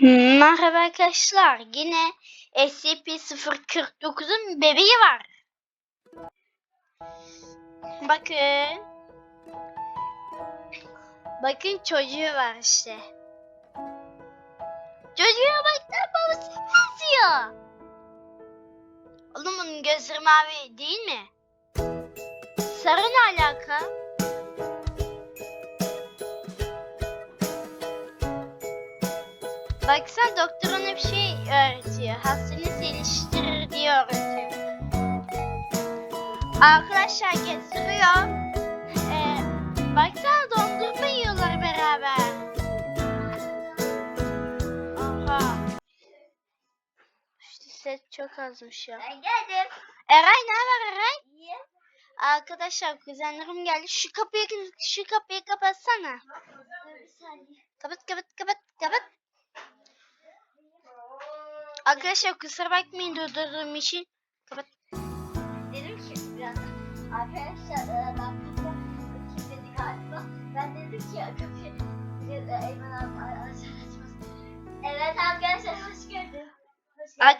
Merhaba arkadaşlar. Yine SCP-049'un bebeği var. Bakın. Bakın çocuğu var işte. Çocuğa bak lan babası benziyor. Oğlum bunun gözleri mavi değil mi? Sarı ne Baksana doktor ona bir şey öğretiyor. Hastanı geliştirir diye öğretiyor. Arkadaşlar getiriyor. Ee, baksana dondurma yiyorlar beraber. Aha. İşte set çok azmış ya. Ben geldim. Eray ne haber Eray? İyi. Arkadaşlar kuzenlerim geldi. Şu kapıyı şu kapıyı kapatsana. Kapat kapat. Arkadaşlar kusura bakmayın durdurduğum için. Kapat. Dedim ki birazdan. Arkadaşlar e, ben kapı kim dedi galiba. Ben dedim ki kapıyı e, Eymen abi açmaz. Evet arkadaşlar hoş geldin. Hoş geldin.